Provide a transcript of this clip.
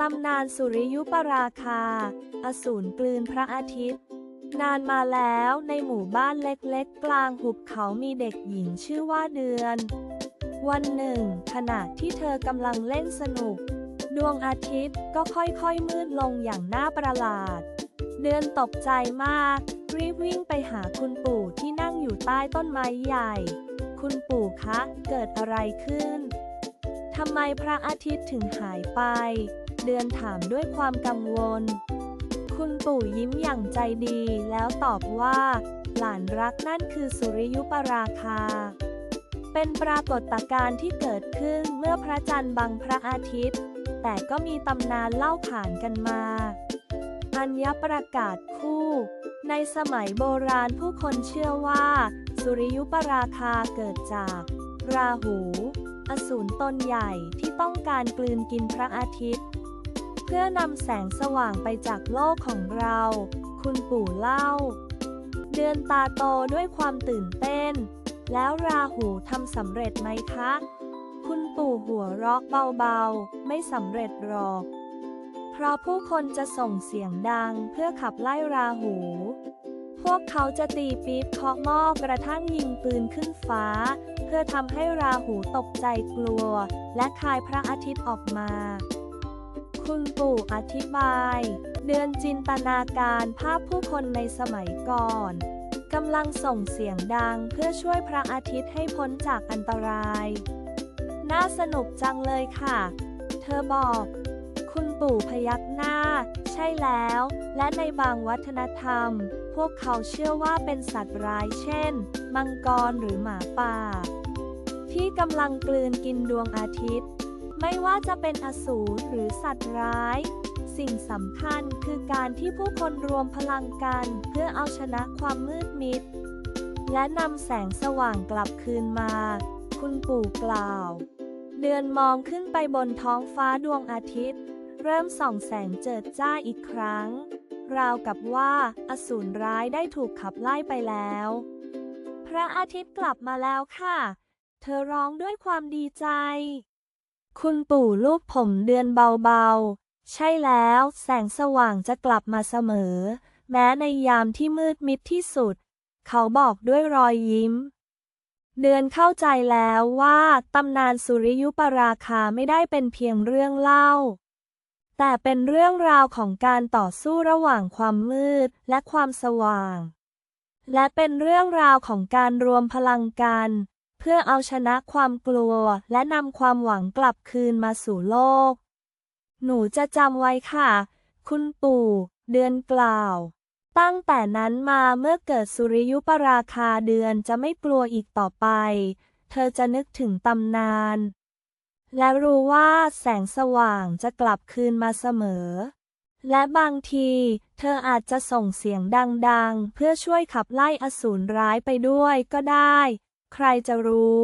ตำนานสุริยุปราคา อสูรกลืนพระอาทิตย์ นานมาแล้วในหมู่บ้านเล็กๆ กลางหุบเขามีเด็กหญิงชื่อว่าเดือน วันหนึ่ง ขณะที่เธอกำลังเล่นสนุก ดวงอาทิตย์ก็ค่อยๆมืดลงอย่างน่าประหลาด เดือนตกใจมาก รีบวิ่งไปหาคุณปู่ที่นั่งอยู่ใต้ต้นไม้ใหญ่ คุณปู่คะ เกิดอะไรขึ้นทำไมพระอาทิตย์ถึงหายไป เดือนถามด้วยความกังวล คุณปู่ยิ้มอย่างใจดีแล้วตอบว่า หลานรักนั่นคือสุริยุปราคา เป็นปรากฏการณ์ที่เกิดขึ้นเมื่อพระจันทร์บังพระอาทิตย์ แต่ก็มีตำนานเล่าขานกันมาอัญญประกาศคู่ ในสมัยโบราณผู้คนเชื่อว่า สุริยุปราคาเกิดจาก ราหู อสูรตนใหญ่ที่ต้องการกลืนกินพระอาทิตย์ พื่อนำแสงสว่างไปจากโลกของเรา คุณปู่เล่า เดือนตาโตด้วยความตื่นเต้น แล้วราหูทำสำเร็จไหมคะ คุณปู่หัวราะเบาๆ ไม่สำเร็จหรอก เพราะผู้คนจะส่งเสียงดังเพื่อขับไล่ราหู พวกเขาจะตีปี๊บเคาะหม้อกระทั่งยิงปืนขึ้นฟ้า เพื่อทำให้ราหูตกใจกลัว และคายพระอาทิตย์ออกมา คุณปู่อธิบาย เดือนจินตนาการภาพผู้คนในสมัยก่อนกำลังส่งเสียงดังเพื่อช่วยพระอาทิตย์ให้พ้นจากอันตราย น่าสนุกจังเลยค่ะ เธอบอก คุณปู่พยักหน้า ใช่แล้ว และในบางวัฒนธรรม พวกเขาเชื่อว่าเป็นสัตว์ร้ายเช่น มังกรหรือหมาป่า ที่กำลังกลืนกินดวงอาทิตย์ ไม่ว่าจะเป็นอสูรหรือสัตว์ร้าย สิ่งสำคัญคือการที่ผู้คนรวมพลังกัน เพื่อเอาชนะความมืดมิด และนำแสงสว่างกลับคืนมา คุณปู่กล่าว เดือนมองขึ้นไปบนท้องฟ้าดวงอาทิตย์ เริ่มส่องแสงเจิดจ้าอีกครั้ง ราวกับว่าอสูรร้ายได้ถูกขับไล่ไปแล้ว พระอาทิตย์กลับมาแล้วค่ะ เธอร้องด้วยความดีใจ คุณปู่ลูบผมเดือนเบาๆ ใช่แล้วแสงสว่างจะกลับมาเสมอ แม้ในยามที่มืดมิดที่สุด เขาบอกด้วยรอยยิ้ม เดือนเข้าใจแล้วว่าตำนานสุริยุปราคาไม่ได้เป็นเพียงเรื่องเล่า แต่เป็นเรื่องราวของการต่อสู้ระหว่างความมืดและความสว่าง และเป็นเรื่องราวของการรวมพลังกัน เพื่อเอาชนะความกลัวและนำความหวังกลับคืนมาสู่โลก หนูจะจำไว้ค่ะ คุณปู่ เดือนกล่าว ตั้งแต่นั้นมาเมื่อเกิดสุริยุปราคาเดือนจะไม่กลัวอีกต่อไป เธอจะนึกถึงตำนาน และรู้ว่าแสงสว่างจะกลับคืนมาเสมอ และบางที เธออาจจะส่งเสียงดังๆ เพื่อช่วยขับไล่อสูรร้ายไปด้วยก็ได้ ใครจะรู้